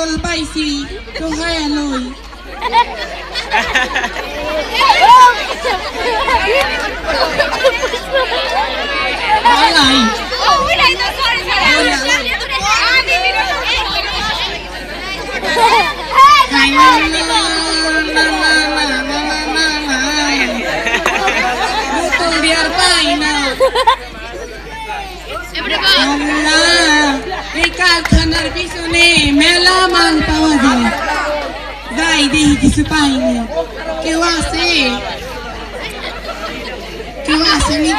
বোতল পাইছি টোহায় লই বোতল দিয়ার পাই না কারখানার পিছনে মেলা মাল পাওয়া যায়। যাই দেখি কিছু পাইনি কেউ আছে? কেউ আসেনি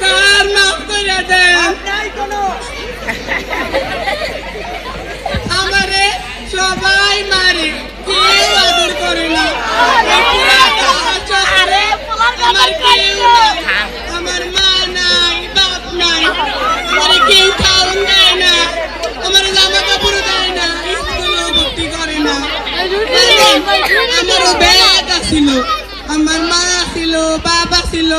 স্যার মাফ করে দেন। আমারে সবাই আমারও ব্যাগ আছিল আমার মা ছিল, বাবা ছিল,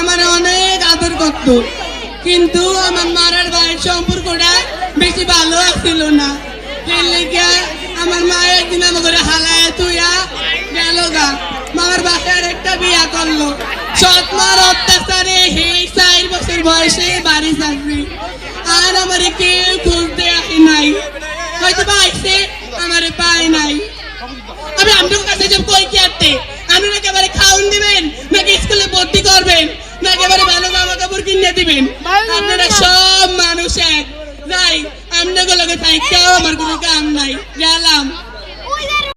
আমার অনেক আদর করত। কিন্তু আমার মারার ভাইয়ের সম্পর্কটা বেশি ভালো আছিল না। এর লেগে আমার মা একদিন আমাকে হালায় তুইয়া গেল গা। মামার বাসার একটা বিয়া করল। সৎ মার অত্যাচারে হে চার বছর বয়সে বাড়ি যাচ্ছি আর আমার কেউ আমি আপনার কাছে সব কই কি আনতে? আপনারা একেবারে খাওন দিবেন? নাকি স্কুলে ভর্তি করবেন? না একেবারে ভালো জামা কাপড় কিনে দিবেন? আপনারা সব মানুষ এক। নাই আপনাকে লগে থাকতেও আমার কোনো কাম নাই। গেলাম।